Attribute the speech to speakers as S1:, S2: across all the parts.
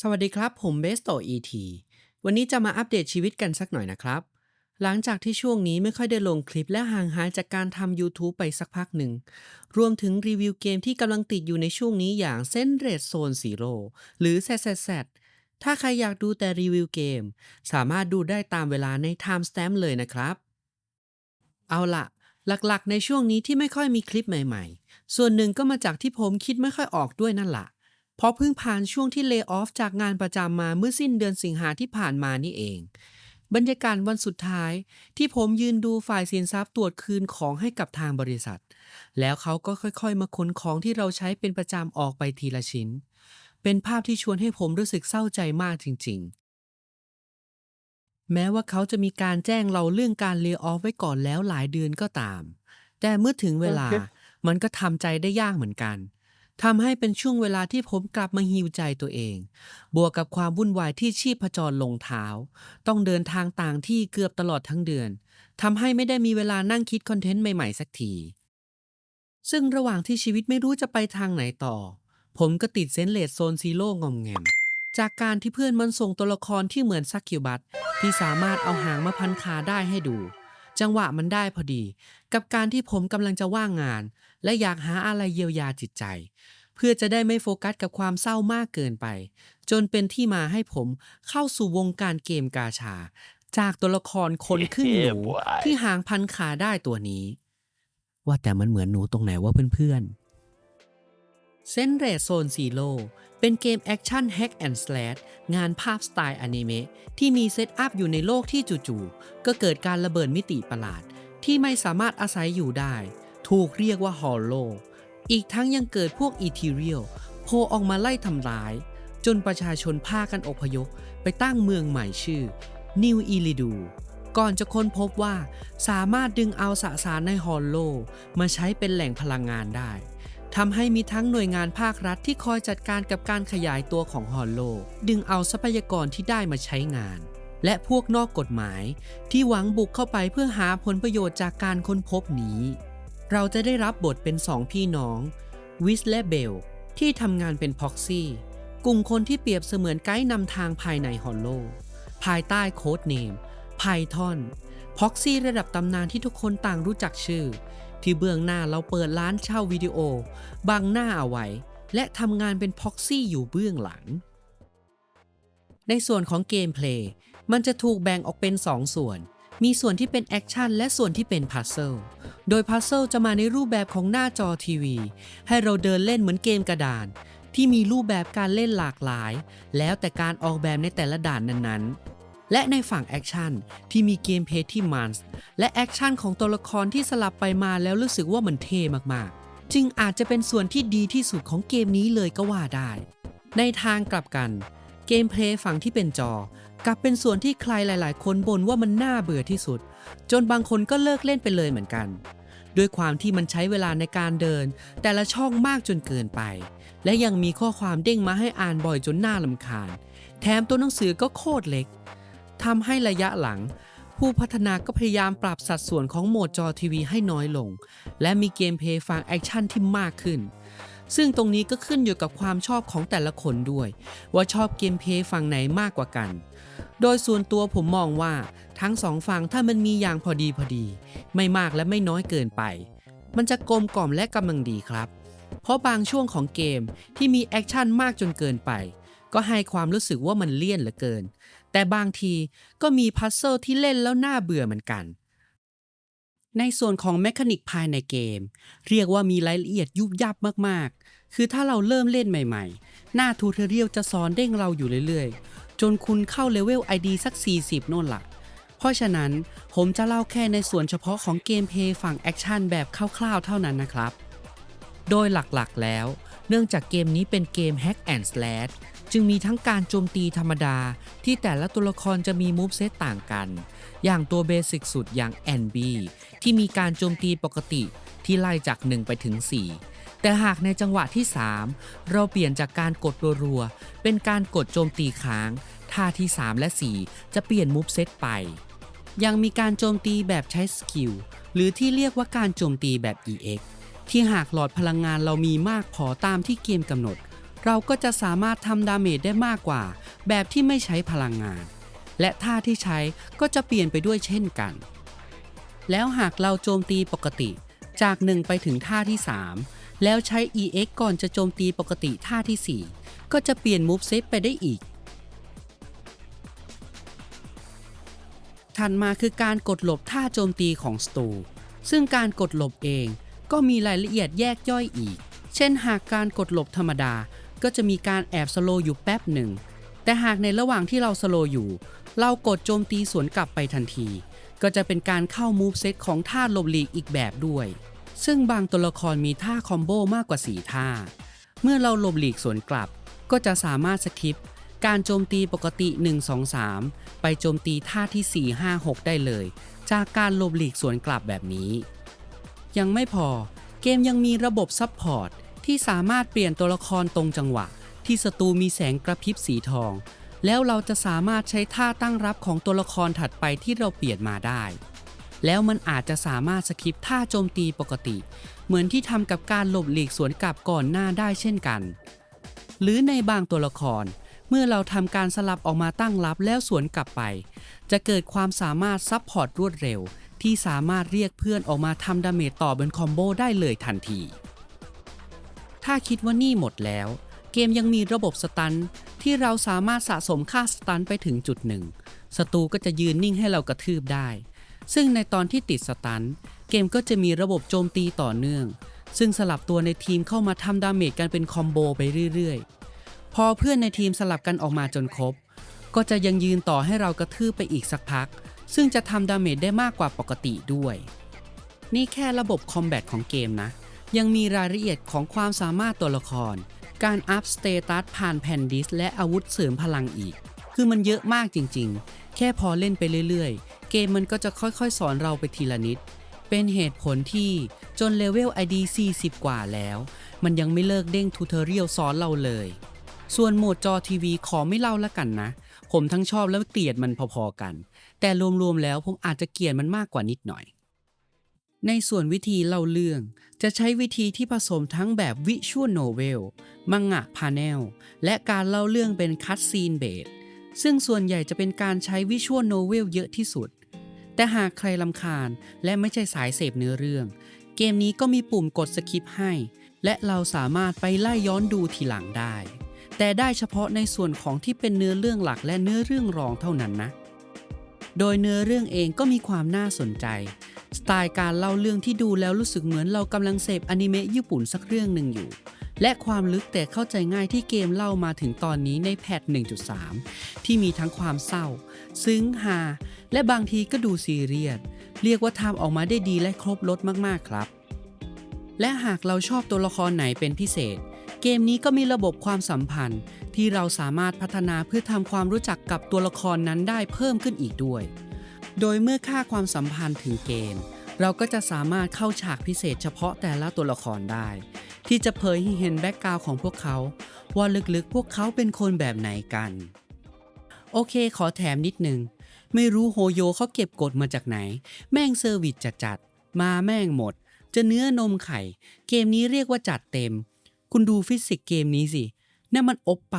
S1: สวัสดีครับ ผมเบสโตอีทีวันนี้จะมาอัปเดตชีวิตกันสักหน่อยนะครับ หลังจากที่ช่วงนี้ไม่ค่อยได้ลงคลิปและห่างหายจากการทำ YouTube ไปสักพักหนึ่ง รวมถึงรีวิวเกมที่กำลังติดอยู่ในช่วงนี้อย่างเส้นเรดโซนซีโร่หรือ ZZZ ถ้าใครอยากดูแต่รีวิวเกม สามารถดูได้ตามเวลาใน Time Stamp เลยนะครับ เอาละหลักๆ ในช่วงนี้ที่ไม่ค่อยมีคลิปใหม่ ๆ ส่วนหนึ่งก็มาจากที่ผมคิดไม่ค่อยออกด้วยนั่นแหละ เพราะเพิ่งผ่านช่วงที่เล y o อ f จากงานประจำมาเมื่อสิ้นเดือนสิงหาที่ผ่านมานี่เอง บรรยากาศวันสุดท้ายที่ผมยืนดูฝ่ายสินทรัพย์ตรวจคืนของให้กับทางบริษัท แล้วเขาก็ค่อยๆ มาขนของที่เราใช้เป็นประจำออกไปทีละชิ้น เป็นภาพที่ชวนให้ผมรู้สึกเศร้าใจมากจริง ๆแม้ว่าเขาจะมีการแจ้งเราเรื่องการเล y o อ f ไว้ก่อนแล้วหลายเดือนก็ตาม แต่เมื่อถึงเวลา
S2: โอเค
S1: มันก็ทำใจได้ยากเหมือนกัน ทำให้เป็นช่วงเวลาที่ผมกลับมาฮิวใจตัวเอง บวกกับความวุ่นวายที่ชีพจรลงเท้า ต้องเดินทางต่างที่เกือบตลอดทั้งเดือนทำให้ไม่ได้มีเวลานั่งคิดคอนเทนต์ใหม่ๆสักที ซึ่งระหว่างที่ชีวิตไม่รู้จะไปทางไหนต่อ ผมก็ติดเซนเลดโซนซีโร่งอมแงม จากการที่เพื่อนมันส่งตัวละครที่เหมือนซักคิวบัตที่สามารถเอาหางมาพันขาได้ให้ดู จังหวะมันได้พอดี กับการที่ผมกำลังจะว่างงาน และอยากหาอะไรเยียวยาจิตใจ เพื่อจะได้ไม่โฟกัสกับความเศร้ามากเกินไป จนเป็นที่มาให้ผมเข้าสู่วงการเกมกาชา จากตัวละครคนครึ่งหนู
S2: Yeah, boy.
S1: ที่หางพันขาได้ตัวนี้ ว่าแต่มันเหมือนหนูตรงไหนว่าเพื่อนๆ เซนเรโซนซีโ o เป็นเกมแอคชั่นแฮกแอนด์สแลชงานภาพสไตล์อนิเมะที่มีเซตอัพอยู่ในโลกที่จู่ๆ ก็เกิดการระเบิดมิติประหลาด ที่ไม่สามารถอาศัยอยู่ได้ ถูกเรียกว่าฮอลโล อีกทั้งยังเกิดพวกอีทีเรียลโผล่ออกมาไล่ทำร้าย จนประชาชนพากันอพยพไปตั้งเมืองใหม่ชื่อนิวอีลิดูก่อนจะค้นพบว่าสามารถดึงเอาสสารในฮอลโล มาใช้เป็นแหล่งพลังงานได้ ทำให้มีทั้งหน่วยงานภาครัฐที่คอยจัดการกับการขยายตัวของฮอลโล ดึงเอาทรัพยากรที่ได้มาใช้งาน และพวกนอกกฎหมาย ที่หวังบุกเข้าไปเพื่อหาผลประโยชน์จากการค้นพบนี้ เราจะได้รับบทเป็นสองพี่น้อง วิสและเบล ที่ทำงานเป็นพ็อกซี่ กลุ่มคนที่เปรียบเสมือนไกด์นำทางภายในฮอลโล ภายใต้โค้ดเนมไพทอนพ็อกซี่ระดับตำนานที่ทุกคนต่างรู้จักชื่อ ที่เบื้องหน้าเราเปิดร้านเช่าวิดีโอ บังหน้าเอาไว้ และทำงานเป็นพ็อกซี่อยู่เบื้องหลัง ในส่วนของเกมเพลย์มันจะถูกแบ่งออกเป็น2ส่วน มีส่วนที่เป็นแอคชั่นและส่วนที่เป็นพัซเซิล โดยพัซเซิลจะมาในรูปแบบของหน้าจอทีวี ให้เราเดินเล่นเหมือนเกมกระดาน ที่มีรูปแบบการเล่นหลากหลาย แล้วแต่การออกแบบในแต่ละด่านนั้นๆ และในฝั่งแอคชั่นที่มีเกมเพลย์ที่มันส์และแอคชั่นของตัวละครที่สลับไปมาแล้วรู้สึกว่ามันเท่มากๆ จึงอาจจะเป็นส่วนที่ดีที่สุดของเกมนี้เลยก็ว่าได้ ในทางกลับกัน เกมเพลย์ฝั่งที่เป็นจอกลับเป็นส่วนที่ใครหลายๆ คนบ่นว่ามันน่าเบื่อที่สุด จนบางคนก็เลิกเล่นไปเลยเหมือนกัน ด้วยความที่มันใช้เวลาในการเดิน แต่ละช่องมากจนเกินไป และยังมีข้อความเด้งมาให้อ่านบ่อยจนน่าลำคาญ แถมตัวหนังสือก็โคตรเล็ก ทำให้ระยะหลัง ผู้พัฒนาก็พยายามปรับสัดส่วนของโหมดจอทีวีให้น้อยลง และมีเกมเพลย์ฝั่งแอคชั่นที่มากขึ้น ซึ่งตรงนี้ก็ขึ้นอยู่กับความชอบของแต่ละคนด้วย ว่าชอบเกมเพลย์ฝั่งไหนมากกว่ากัน โดยส่วนตัวผมมองว่าทั้งสองฝั่งถ้ามันมีอย่างพอดีพอดี ไม่มากและไม่น้อยเกินไป มันจะกลมกล่อมและกำลังดีครับ เพราะบางช่วงของเกมที่มีแอคชั่นมากจนเกินไป ก็ให้ความรู้สึกว่ามันเลี่ยนเหลือเกิน แต่บางทีก็มีพัซเซิลที่เล่นแล้วน่าเบื่อเหมือนกัน ในส่วนของแมคานิกภายในเกม เรียกว่ามีรายละเอียดยุบยับมากๆ คือถ้าเราเริ่มเล่นใหม่ๆ หน้าทูเทอเรียลจะสอนเด้งเราอยู่เรื่อยๆ จนคุณเข้าเลเวล ID สัก 40 โน่นละเพราะฉะนั้นผมจะเล่าแค่ในส่วนเฉพาะของเกมเพย์ฝั่งแอคชั่นแบบคร่าวๆเท่านั้นนะครับ โดยหลักๆแล้ว เนื่องจากเกมนี้เป็นเกม Hack and Slash จึงมีทั้งการโจมตีธรรมดาที่แต่ละตัวละครจะมีมูฟเซตต่างกัน อย่างตัวเบสิกสุดอย่าง NB ที่มีการโจมตีปกติที่ไล่จาก 1 ไปถึง 4 แต่หากในจังหวะที่ 3 เราเปลี่ยนจากการกดรัวๆเป็นการกดโจมตีค้างท่าที่ 3 และ 4 จะเปลี่ยนมูฟเซตไป ยังมีการโจมตีแบบใช้สกิลหรือที่เรียกว่าการโจมตีแบบ EX ที่หากหลอดพลังงานเรามีมากพอตามที่เกมกำหนด เราก็จะสามารถทำดาเมจได้มากกว่า แบบที่ไม่ใช้พลังงาน และท่าที่ใช้ก็จะเปลี่ยนไปด้วยเช่นกัน แล้วหากเราโจมตีปกติจาก 1 ไปถึงท่าที่ 3 แล้วใช้ EX ก่อนจะโจมตีปกติท่าที่ 4 ก็จะเปลี่ยน Move Set ไปได้อีก ถัดมาคือการกดหลบท่าโจมตีของสตูซึ่งการกดหลบเองก็มีรายละเอียดแยกย่อยอีก เช่นหากการกดหลบธรรมดา ก็จะมีการแอบสโลอยู่แป๊บหนึ่ง แต่หากในระหว่างที่เราสโลอยู่ เรากดโจมตีสวนกลับไปทันที ก็จะเป็นการเข้ามูฟเซตของท่าลบหลีกอีกแบบด้วย ซึ่งบางตัวละครมีท่าคอมโบมากกว่า 4 ท่า เมื่อเราลบหลีกสวนกลับ ก็จะสามารถสคิปการโจมตีปกติ 1 2 3 ไปโจมตีท่าที่ 4 5 6 ได้เลย จากการลบหลีกสวนกลับแบบนี้ ยังไม่พอเกมยังมีระบบซับพอร์ต ที่สามารถเปลี่ยนตัวละครตรงจังหวะ ที่ศัตรูมีแสงกระพริบสีทอง แล้วเราจะสามารถใช้ท่าตั้งรับของตัวละครถัดไปที่เราเปลี่ยนมาได้ แล้วมันอาจจะสามารถสคิปท่าโจมตีปกติ เหมือนที่ทำกับการหลบหลีกสวนกลับก่อนหน้าได้เช่นกัน หรือในบางตัวละครเมื่อเราทำการสลับออกมาตั้งรับแล้วสวนกลับไป จะเกิดความสามารถซับพอร์ตรวดเร็ว ที่สามารถเรียกเพื่อนออกมาทำดาเมจต่อเป็นคอมโบได้เลยทันที ถ้าคิดว่านี่หมดแล้ว เกมยังมีระบบสตันที่เราสามารถสะสมค่าสตันไปถึงจุดหนึ่งศัตรูก็จะยืนนิ่งให้เรากระทืบได้ ซึ่งในตอนที่ติดสตันเกมก็จะมีระบบโจมตีต่อเนื่อง ซึ่งสลับตัวในทีมเข้ามาทำดาเมจกันเป็นคอมโบไปเรื่อยๆ พอเพื่อนในทีมสลับกันออกมาจนครบ ก็จะยังยืนต่อให้เรากระทืบไปอีกสักพัก ซึ่งจะทำดาเมจได้มากกว่าปกติด้วย นี่แค่ระบบคอมแบทของเกมนะ ยังมีรายละเอียดของความสามารถตัวละคร การอัพสเตตัสผ่านแผ่นดิส และอาวุธเสริมพลังอีก คือมันเยอะมากจริงๆ แค่พอเล่นไปเรื่อยๆ เกมมันก็จะค่อยๆ สอนเราไปทีละนิด เป็นเหตุผลที่จนเลเวล ID 40 กว่าแล้ว มันยังไม่เลิกเด้งทูเทอเรียลสอนเราเลย ส่วนโหมดจอทีวีขอไม่เล่าละกันนะ ผมทั้งชอบและเกลียดมันพอๆกัน แต่รวมๆแล้วผมอาจจะเกลียดมันมากกว่านิดหน่อย ในส่วนวิธีเล่าเรื่อง จะใช้วิธีที่ผสมทั้งแบบวิชวลโนเวล มังงะพาเนล และการเล่าเรื่องเป็นคัตซีนเบสซึ่งส่วนใหญ่จะเป็นการใช้วิชวลโนเวลเยอะที่สุด แต่หากใครลำคาญและไม่ใช่สายเสพเนื้อเรื่อง เกมนี้ก็มีปุ่มกดสคิปให้ และเราสามารถไปไล่ย้อนดูทีหลังได้ แต่ได้เฉพาะในส่วนของที่เป็นเนื้อเรื่องหลักและเนื้อเรื่องรองเท่านั้นนะ โดยเนื้อเรื่องเองก็มีความน่าสนใจ สไตล์การเล่าเรื่องที่ดูแล้วรู้สึกเหมือนเรากำลังเสพอนิเมะญี่ปุ่นสักเรื่องหนึ่งอยู่ และความลึกแต่เข้าใจง่ายที่เกมเล่ามาถึงตอนนี้ในแพท 1.3 ที่มีทั้งความเศร้า ซึ้งฮาและบางทีก็ดูซีเรียสเรียกว่าทำออกมาได้ดีและครบรถมากๆครับ และหากเราชอบตัวละครไหนเป็นพิเศษ เกมนี้ก็มีระบบความสัมพันธ์ ที่เราสามารถพัฒนาเพื่อทำความรู้จักกับตัวละครนั้นได้เพิ่มขึ้นอีกด้วย โดยเมื่อค่าความสัมพันธ์ถึงเกณฑ์ เราก็จะสามารถเข้าฉากพิเศษเฉพาะแต่ละตัวละครได้ ที่จะเผยให้เห็นแบ็กกราวของพวกเขา ว่าลึกๆพวกเขาเป็นคนแบบไหนกัน โอเคขอแถมนิดนึง ไม่รู้โฮโยเขาเก็บกดมาจากไหน แม่งเซอร์วิสจัดๆมาแม่งหมด จะเนื้อนมไข่ เกมนี้เรียกว่าจัดเต็ม คุณดูฟิสิกส์เกมนี้สินั่นมันอบไป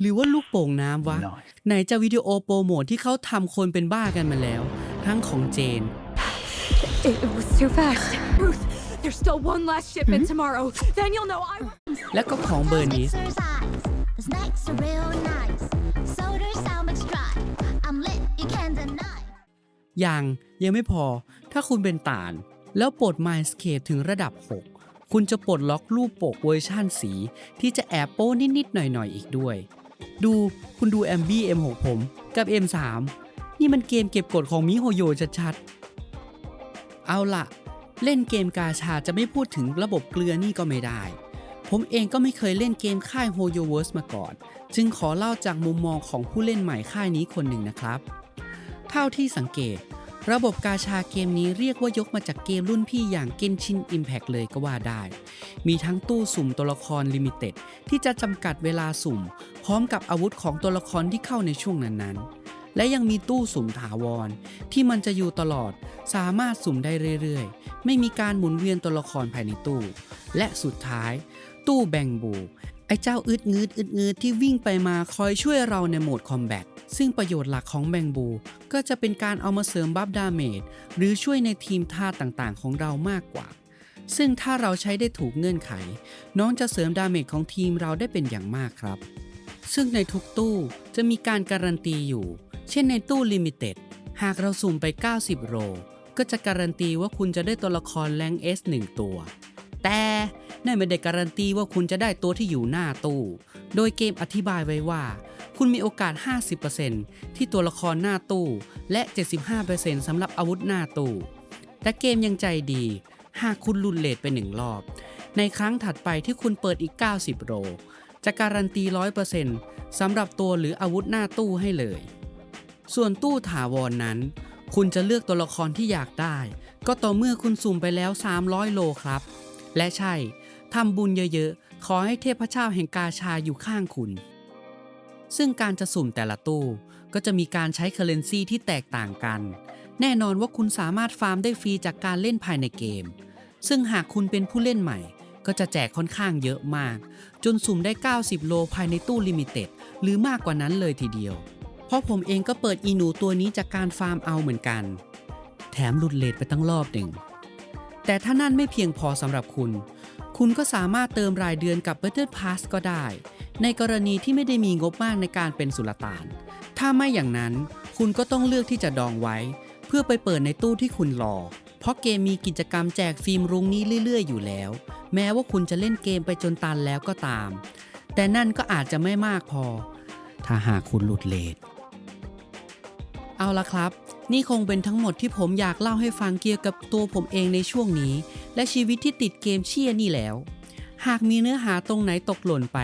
S1: หรือว่าลูกโป่งน้ำวะ ไหนจะวิดีโอโปรโมทที่เขาทำคนเป็นบ้ากันมาแล้ว ทั้งของเจน
S2: It, it was too fast. Ruth, there's still one last shipment tomorrow. Then you'll know I.
S1: และก็ของเบอร์นิส
S3: The snacks are real nice. Soda's how much dry. I'm lit, you can't deny.
S1: ยังยังไม่พอ ถ้าคุณเป็นต่านแล้วปลด Mindscape ถึงระดับ 6 คุณจะปลดล็อกรูปปกเวอร์ชั่นสี ที่จะแอบโป้นิด ๆ หน่อย ๆ อีกด้วย ดูคุณดู MB M6 ผมกับ M3 นี่มันเกมเก็บกดของมิโฮโยชัดๆ เอาละเล่นเกมกาชาจะไม่พูดถึงระบบเกลือนี่ก็ไม่ได้ ผมเองก็ไม่เคยเล่นเกมค่าย h o y o v e r s e มาก่อน จึงขอเล่าจากมุมมองของผู้เล่นใหม่ค่ายนี้คนหนึ่งนะครับ เท่าที่สังเกต ระบบกาชาเกมนี้เรียกว่ายกมาจากเกมรุ่นพี่อย่าง Genshin Impact เลยก็ว่าได้ มีทั้งตู้สุ่มตัวละครลิมิเต็ดที่จะจำกัดเวลาสุ่ม พร้อมกับอาวุธของตัวละครที่เข้าในช่วงนั้นๆ และยังมีตู้สุ่มถาวร ที่มันจะอยู่ตลอด สามารถสุ่มได้เรื่อยๆ ไม่มีการหมุนเวียนตัวละครภายในตู้ และสุดท้าย ตู้แบ่งบู ไอ้เจ้าอึดงืดอึดงืดที่วิ่งไปมาคอยช่วยเราในโหมดคอมแบทซึ่งประโยชน์หลักของแบงบู ก็จะเป็นการเอามาเสริมบัฟดาเมจหรือช่วยในทีมท่าต่างๆ ของเรามากกว่า ซึ่งถ้าเราใช้ได้ถูกเงื่อนไข น้องจะเสริมดาเมจของทีมเราได้เป็นอย่างมากครับ ซึ่งในทุกตู้จะมีการการันตีอยู่ เช่นในตู้ลิมิเต็ดหากเราสุ่มไป 90 โรก็จะการันตีว่าคุณจะได้ตัวละครแรง S 1 ตัว แต่นั่นไม่ได้การันตีว่าคุณจะได้ตัวที่อยู่หน้าตู้ โดยเกมอธิบายไว้ว่า คุณมีโอกาส 50%ที่ตัวละครหน้าตู้ และ 75%สำหรับอาวุธหน้าตู้ แต่เกมยังใจดี หากคุณลุดเลทไปหนึ่งรอบ ในครั้งถัดไปที่คุณเปิดอีก 90 โรจะการันตี 100%สำหรับตัวหรืออาวุธหน้าตู้ให้เลย ส่วนตู้ถาวรนนั้น คุณจะเลือกตัวละครที่อยากได้ ก็ต่อเมื่อคุณสุ่มไปแล้ว 300 โลครับ และใช่ทำบุญเยอะๆ ขอให้เทพเจ้าแห่งกาชาอยู่ข้างคุณ ซึ่งการจะสุ่มแต่ละตู้ก็จะมีการใช้เคอร์เรนซีที่แตกต่างกัน แน่นอนว่าคุณสามารถฟาร์มได้ฟรีจากการเล่นภายในเกม ซึ่งหากคุณเป็นผู้เล่นใหม่ ก็จะแจกค่อนข้างเยอะมาก จนสุ่มได้ 90 โลภายในตู้ลิมิเต็ดหรือมากกว่านั้นเลยทีเดียว เพราะผมเองก็เปิดอีหนูตัวนี้จากการฟาร์มเอาเหมือนกัน แถมหลุดเลทไปตั้งรอบหนึ่ง แต่ถ้านั่นไม่เพียงพอสำหรับคุณ คุณก็สามารถเติมรายเดือนกับ Battle Pass ก็ได้ ในกรณีที่ไม่ได้มีงบมากในการเป็นสุลต่าน ถ้าไม่อย่างนั้น คุณก็ต้องเลือกที่จะดองไว้ เพื่อไปเปิดในตู้ที่คุณรอ เพราะเกมมีกิจกรรมแจกฟิล์มรุ้งนี้เรื่อย ๆ อยู่แล้ว แม้ว่าคุณจะเล่นเกมไปจนตันแล้วก็ตาม แต่นั่นก็อาจจะไม่มากพอ ถ้าหากคุณหลุดเลทเอาละครับ นี่คงเป็นทั้งหมดที่ผมอยากเล่าให้ฟังเกี่ยวกับตัวผมเองในช่วงนี้ และชีวิตที่ติดเกมเชียนี่แล้ว หากมีเนื้อหาตรงไหนตกหล่นไป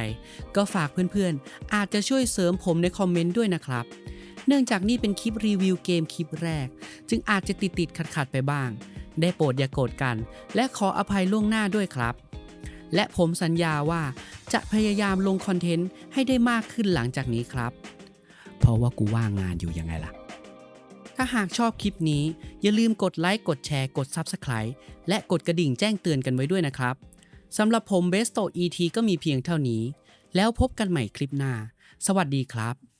S1: ก็ฝากเพื่อนๆ อาจจะช่วยเสริมผมในคอมเมนต์ด้วยนะครับ เนื่องจากนี่เป็นคลิปรีวิวเกมคลิปแรก จึงอาจจะติดติดขัดขัดๆไปบ้าง ได้โปรดอย่าโกรธกัน และขออภัยล่วงหน้าด้วยครับ และผมสัญญาว่าจะพยายามลงคอนเทนต์ให้ได้มากขึ้นหลังจากนี้ครับ เพราะว่ากูว่างงานอยู่ยังไงล่ะ ถ้าหากชอบคลิปนี้ อย่าลืมกดไลค์ กดแชร์ กด Subscribe และกดกระดิ่งแจ้งเตือนกันไว้ด้วยนะครับ สำหรับผมเบสโต ET ก็มีเพียงเท่านี้ แล้วพบกันใหม่คลิปหน้า สวัสดีครับ